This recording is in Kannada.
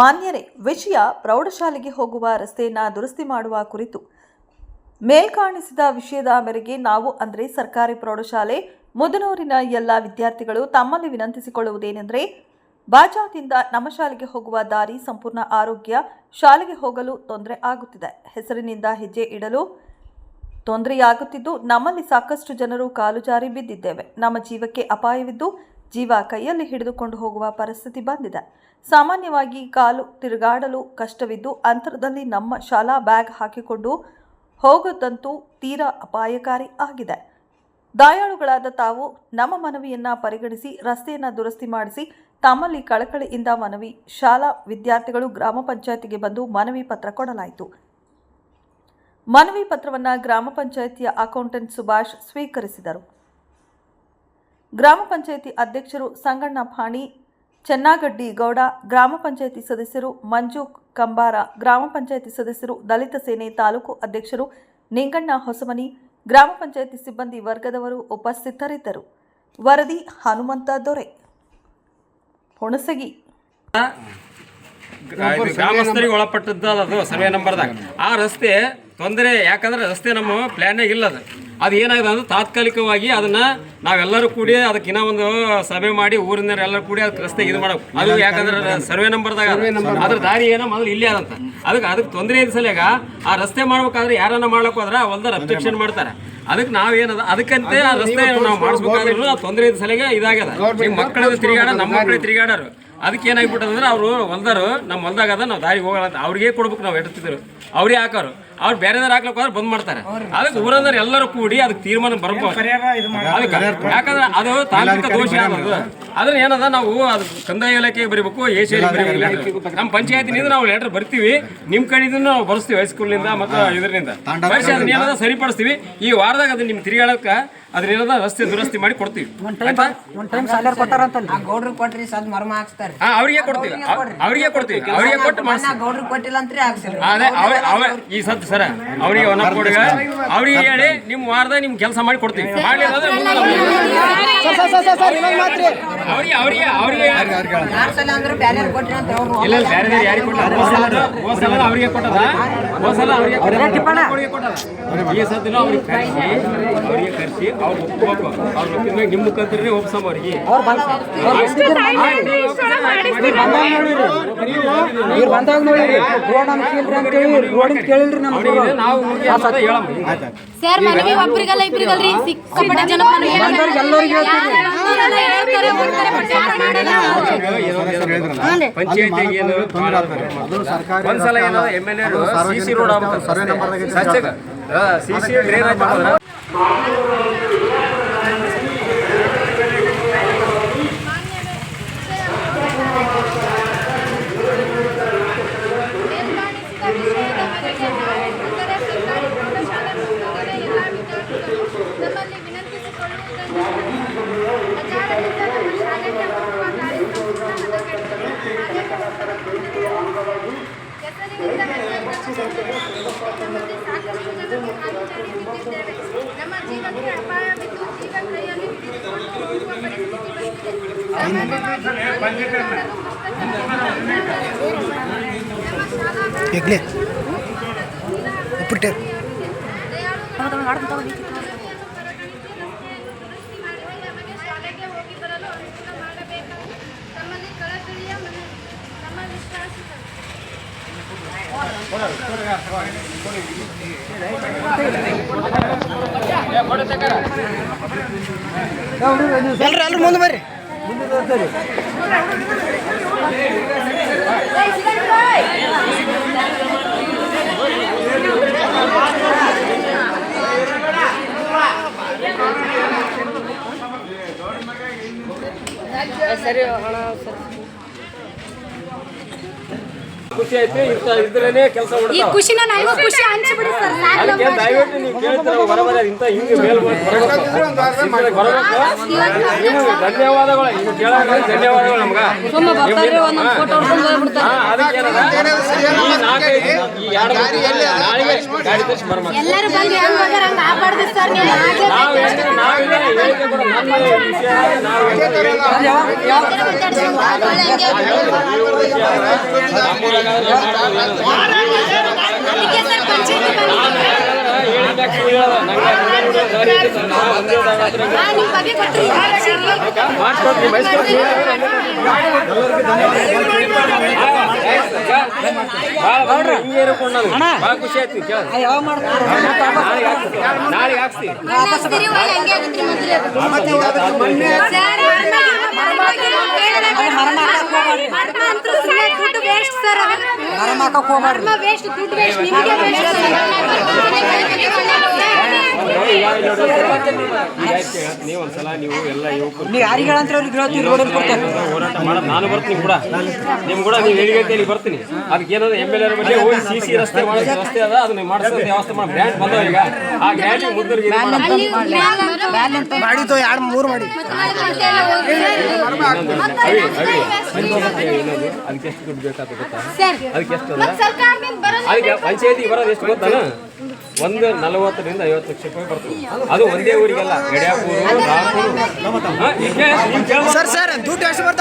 ಮಾನ್ಯರೇ, ವಿಷಯ ಪ್ರೌಢಶಾಲೆಗೆ ಹೋಗುವ ರಸ್ತೆಯನ್ನು ದುರಸ್ತಿ ಮಾಡುವ ಕುರಿತು ಮೇಲ್ಕಾಣಿಸಿದ ವಿಷಯದ ಮೇರೆಗೆ ನಾವು ಅಂದರೆ ಸರ್ಕಾರಿ ಪ್ರೌಢಶಾಲೆ, ಮುದನೂರಿನ ಎಲ್ಲ ವಿದ್ಯಾರ್ಥಿಗಳು ತಮ್ಮಲ್ಲಿ ವಿನಂತಿಸಿಕೊಳ್ಳುವುದೇನೆಂದರೆ, ಬಾಜಾದಿಂದ ನಮ್ಮ ಶಾಲೆಗೆ ಹೋಗುವ ದಾರಿ ಸಂಪೂರ್ಣ ಆರೋಗ್ಯ, ಶಾಲೆಗೆ ಹೋಗಲು ತೊಂದರೆ ಆಗುತ್ತಿದೆ. ಹೆಸರಿನಿಂದ ಹೆಜ್ಜೆ ಇಡಲು ತೊಂದರೆಯಾಗುತ್ತಿದ್ದು, ನಮ್ಮಲ್ಲಿ ಸಾಕಷ್ಟು ಜನರು ಕಾಲು ಜಾರಿ ಬಿದ್ದಿದ್ದೇವೆ. ನಮ್ಮ ಜೀವಕ್ಕೆ ಅಪಾಯವಿದ್ದು ಜೀವ ಕೈಯಲ್ಲಿ ಹಿಡಿದುಕೊಂಡು ಹೋಗುವ ಪರಿಸ್ಥಿತಿ ಬಂದಿದೆ. ಸಾಮಾನ್ಯವಾಗಿ ಕಾಲು ತಿರುಗಾಡಲು ಕಷ್ಟವಿದ್ದು ಅಂತರದಲ್ಲಿ ನಮ್ಮ ಶಾಲಾ ಬ್ಯಾಗ್ ಹಾಕಿಕೊಂಡು ಹೋಗೋದಂತೂ ತೀರಾ ಅಪಾಯಕಾರಿ ಆಗಿದೆ. ದಾಯಾಳುಗಳಾದ ತಾವು ನಮ್ಮ ಮನವಿಯನ್ನು ಪರಿಗಣಿಸಿ, ರಸ್ತೆಯನ್ನು ದುರಸ್ತಿ ಮಾಡಿಸಿ, ತಮ್ಮಲ್ಲಿ ಕಳಕಳಿಯಿಂದ ಮನವಿ, ಶಾಲಾ ವಿದ್ಯಾರ್ಥಿಗಳು ಗ್ರಾಮ ಪಂಚಾಯತಿಗೆ ಬಂದು ಮನವಿ ಪತ್ರ ಕೊಡಲಾಯಿತು. ಮನವಿ ಪತ್ರವನ್ನು ಗ್ರಾಮ ಪಂಚಾಯಿತಿಯ ಅಕೌಂಟೆಂಟ್ ಸುಭಾಷ್ ಸ್ವೀಕರಿಸಿದರು. ಗ್ರಾಮ ಪಂಚಾಯಿತಿ ಅಧ್ಯಕ್ಷರು ಸಂಗಣ್ಣ ಫಾಣಿ, ಚೆನ್ನಾಗಡ್ಡಿ ಗೌಡ, ಗ್ರಾಮ ಪಂಚಾಯಿತಿ ಸದಸ್ಯರು ಮಂಜು ಕಂಬಾರ, ಗ್ರಾಮ ಪಂಚಾಯಿತಿ ಸದಸ್ಯರು ದಲಿತ ಸೇನೆ ತಾಲೂಕು ಅಧ್ಯಕ್ಷರು ನಿಂಗಣ್ಣ ಹೊಸಮನಿ, ಗ್ರಾಮ ಪಂಚಾಯಿತಿ ಸಿಬ್ಬಂದಿ ವರ್ಗದವರು ಉಪಸ್ಥಿತರಿದ್ದರು. ವರದಿ ಹನುಮಂತ ದೊರೆ. ಹುಣಸಗಿ. ಗ್ರಾಮಸ್ಥರಿಗೆ ಒಳಪಟ್ಟದ್ದು ಅದು ಸರ್ವೆ ನಂಬರ್ದಾಗ. ಆ ರಸ್ತೆ ತೊಂದರೆ, ಯಾಕಂದ್ರೆ ರಸ್ತೆ ನಮ್ಮ ಪ್ಲ್ಯಾನಾಗ ಇಲ್ಲ ಅದು ಅದು ಏನಾಗಿದೆ ಅಂದ್ರೆ ತಾತ್ಕಾಲಿಕವಾಗಿ ಅದನ್ನ ನಾವೆಲ್ಲರೂ ಕೂಡಿ ಅದಕ್ಕೆ ಇನ್ನೂ ಒಂದು ಸಭೆ ಮಾಡಿ ಊರಿನ ಎಲ್ಲರೂ ಕೂಡಿ ಅದಕ್ಕೆ ರಸ್ತೆ ಇದು ಮಾಡಬೇಕು. ಅದು ಯಾಕಂದ್ರೆ ಸರ್ವೆ ನಂಬರ್ದಾಗ ಅದ್ರ ದಾರಿ ಏನೋ ಮೊದಲು ಇಲ್ಲೇ ಅದಂತ ಅದಕ್ಕೆ ಅದಕ್ಕೆ ತೊಂದರೆ ಇದ್ದ ಸಲಗ ಆ ರಸ್ತೆ ಮಾಡ್ಬೇಕಾದ್ರೆ ಯಾರನ್ನ ಮಾಡ್ಲಿಕ್ಕೆ ಹೋದ್ರೆ ಹೊಲ್ದಾರ ಅಬ್ಜೆಕ್ಷನ್ ಮಾಡ್ತಾರೆ. ಅದಕ್ಕೆ ನಾವೇನದ ಅದಕ್ಕಂತೆ ಆ ರಸ್ತೆ ನಾವು ಮಾಡಿಸ್ಬೇಕಾದ್ರೂ ಆ ತೊಂದರೆ ಇದ್ದ ಸಲಿಗೆ ಇದಾಗ್ಯದ. ನಿಮ್ಮ ಮಕ್ಕಳದ ತಿರುಗಾಡ ನಮ್ಮ ಮಕ್ಕಳೇ ತಿರುಗಾಡೋರು ಅದಕ್ಕೆ ಏನಾಗ್ಬಿಟ್ಟದಂದ್ರೆ ಅವರು ಹೊಲ್ದಾರು ನಮ್ಮ ಹೊಲ್ದಾಗ ಅದ ನಾವು ದಾರಿಗೆ ಹೋಗಲ್ಲ ಅಂತ. ಅವ್ರಿಗೆ ಕೊಡ್ಬೇಕು ನಾವು ಎಡ್ತಿದ್ರು ಅವ್ರಿಗೆ ಹಾಕೋರು. ಅವ್ರು ಬೇರೆ ಹಾಕ್ಲಕ್ ಹೋದ್ರೆ ಬಂದ್ ಮಾಡ್ತಾರೆ. ಅದಕ್ಕೆ ಊರಂದ್ರೆ ಎಲ್ಲರೂ ಕೂಡಿ ಅದಕ್ಕೆ ತೀರ್ಮಾನ ಬರ್ಬೋದು ಅದಕ್ಕೆ ಯಾಕಂದ್ರೆ ಅದು ತಾಂತ್ರಿಕ ದೋಷ ಅನ್ನೋದು ಅದನ್ನ ಏನದ ನಾವು ಅದು ಕಂದಾಯ ಇಲಾಖೆಗೆ ಬರೀಬೇಕು ಎ ಸಿ ಬರೀಬೇಕು ನಮ್ಮ ಪಂಚಾಯತಿನಿಂದ ನಾವು ಲೆಟರ್ ಬರ್ತೀವಿ. ನಿಮ್ಮ ಕಡೆಯಿಂದ ನಾವು ಬರ್ಸ್ತೀವಿ ಹೈಸ್ಕೂಲ್ನಿಂದ ಮತ್ತೆ ಇದರಿಂದ. ಬರ್ಸಿ ಅದನ್ನ ಏನದ ಸರಿಪಡಿಸ್ತೀವಿ. ಈ ವಾರದಾಗ ಅದನ್ನ ನಿಮ್ಗೆ ತಿರುಗಾಡಕ್ಕೆ ಅದನ್ನೇನದ ರಸ್ತೆ ದುರಸ್ತಿ ಮಾಡಿ ಕೊಡ್ತೀವಿ. ಗೌಡ್ರು ಕೊಟ್ರಿ ಸದ್ ಮರ್ಮ ಹಾಕ್ಸ್ತಾರ. ಹಾ ಅವ್ರಿಗೆ ಕೊಡ್ತೀವಿ. ಅವ್- ಅವ್ರಿಗೆ ಕೊಡ್ತೀವಿ. ಅವ್ರಿಗೆ ಕೊಟ್ಟು ಮಾಡಿಸ್ತೀವಿ ಗೌಡ್ರು ಕೊಟ್ಟಿಲ್ಲ ಅಂತ್ರಿ ಹಾಕ್ಸಿಲ್ಲ ಅದೇ ಅವ್ರ ಈ ಸತ್ ಸರ ಅವ್ರಿಗೆ ಒನ ಕೊಡುಗ ಅವ್ರಿಗೆ ಹೇಳಿ ನಿಮ್ಮ ವಾರದ ನಿಮ್ ಕೆಲಸ ಮಾಡಿ ಕೊಡ್ತೀವಿ. ಮಾಡ್ಲಿಲ್ಲ ಅಂದ್ರೆ ಅವ್ರಿಗೆ ಅವ್ರಿಗೆ ಅವ್ರಿಗೆ ಇಲ್ಲ ಬೇರೆ ಯಾರಿಗೆ ಅವ್ರಿಗೆ ಕೊಟ್ಟದ ಅವ್ರಿಗೆ. ಈ ಸತಿನ ಅವ್ರಿಗೆ ಕರೆಸಿ ಅವ್ರಿಗೆ ಕರೆಸಿ ಅವ್ರು ಒಪ್ಕೋಬೇಕು ಅವ್ರು ಒಪ್ಪಿದ್ಮೇಲೆ ನಿಮ್ಮ ಮುಖಾಂತರನೇ ಒಪ್ಸಮ್ ಅವ್ರಿಗೆ ಇವ್ರು ಬಂದಾಗ ನೋಡಿರಿ ರೋಡ್ ಅನ್ಕಿಲ್ರಿ ಅಂತೇಳಿ ರೋಡಿಂದ ಕೇಳಿಲ್ರಿ ನಮ್ಗೆ ನಾವು ಹೇಳಮ್ಮ ಸರ್ ಮನವಿ ಒಬ್ರಿಗಲ್ಲ ಇಬ್ರಿಗಲ್ರಿ ಸಿಕ್ಕಾಪಟ್ಟೆ ಜನ ಎಲ್ಲರಿಗೂ ಪಂಚಾಯತಿ ಏನು ಒಂದ್ಸಲ ಏನೋ M L A C C road ಆಗ್ಬೇಕು ಸಿ సీసీ గ్రేన్ అయితే ನಮ್ಮ ವಿಶ್ವಾಸಿಗಳು ಎಲ್ರು ಎಲ್ರು ಮುಂದೆ ಬರ್ರಿ. ಸರಿ ಹಣ ಸರಿ. ಖುಷಿ ಐತೆ ಇದ್ರೇನೆ ಕೆಲಸ ಈ ಮಾಡ್ತಾವ ಖುಷಿನ ಖುಷಿ ಹಂಚ್ಬಿಡಿ ಸರ್ ಅದಕ್ಕೆ ದಯವಿಟ್ಟು ನೀವು ಕೇಳ್ತೀರ ಬರಬರ ಇಂತ ಹಿಂಗೆ ಮೇಲ್ ಬರಬೇಕು ನಿಮಗೆ ಧನ್ಯವಾದಗಳು ಕೇಳೋಕೆ ಧನ್ಯವಾದಗಳು ನಮ್ಗೆ. ಹಾ, ಅದಕ್ಕೆ ಏನದ? ಈ ನಾಲ್ಕೈದು ಈ ಎರಡು ನಾಳೆಗೆ ಗಾಡಿ ತರಿಸಿ ಬರ್ಬೇಕು ಎಲ್ಲರೂ ಬಂದು ಹೆಂಗ್ ಹೋಗ್ಯಾರ ಹಂಗ ಆಗ್ಬಾರ್ದು ಸರ್ ನೀವು ಹಾಗೆ ನಾವು ಹೇಳಿಕೆ ನಿಮ್ಮ ಯಾವಾಗ ಮಾಡ್ತಾರೆ ನಾಳೆಗೆ ಹಾಕ್ಸ್ತಿ ಹಂಗೆ ಆಗಿದ್ರಿ ಮೊದಲು ದುಡ್ಡು ವೇಸ್ಟ್ ಸರ್ ಮರ ಮಾಕಕ್ ಹೋಗ್ಬಾರ್ದು ಮರ್ಮ ವೇಸ್ಟ್ ದುಡ್ಡು ವೇಸ್ಟ್. ನಿಮಗೆ ನೀವು ಒಂದ್ಸಲ ನೀವು ಎಲ್ಲ ಯುವಕರು ನೀವು ಯಾರಿಗೆ ಹೇಳಂತೀರಿ ಅವ್ರಿಗೆ ಹೇಳ್ತೀವಿ ರೋಡಲ್ಲಿ ಕೊಡ್ತಾರೆ ಹೋರಾಟ ಮಾಡೋದು ನಾನು ಬರ್ತೀನಿ ಕೂಡ. ನಿಮ್ ಕೂಡ ನೀವು ಬರ್ತೀನಿ. ಅದಕ್ಕೆ ಏನಾದ್ರು ಎಂ ಎಲ್ ಎರ್ ಬಗ್ಗೆ ಹೋಗಿ ಸಿ ಸಿ ರಸ್ತೆ ಮಾಡೋ ರಸ್ತೆ ಅದ ಅದನ್ನ ಮಾಡಿಸೋ ವ್ಯವಸ್ಥೆ ಮಾಡಿ. ಗ್ರ್ಯಾಂಟ್ ಬಂದವ ಈಗ. ಆ ಗ್ರ್ಯಾಂಟ್ ಮುದ್ರಿಗೆ ಮಾಡಿದ್ದು ಎರಡು ಮೂರು ಮಾಡಿ. ಅವಿ ಅವಿ ಇನ್ನೊಂದು ಅದಕ್ಕೆ ಎಷ್ಟು ದುಡ್ಡು ಬೇಕಾಗ್ತದೆ ಗೊತ್ತಾ? ಅದಕ್ಕೆ ಎಷ್ಟು ಅದ ಪಂಚಾಯತಿ ಬರೋದು ಎಷ್ಟು ಗೊತ್ತಾನ ಒಂದು ನಲವತ್ತರಿಂದ ಐವತ್ತು ಲಕ್ಷ ರೂಪಾಯಿ ಬರ್ತದೆ. ಅದು ಒಂದೇ ಊರಿಗೆಲ್ಲ ಗಡಿಯಾಪುರ ರಾಮಪುರ. ಸರ್ ಸರ್ ದುಡ್ಡು ಎಷ್ಟು ಬರ್ತಾರೆ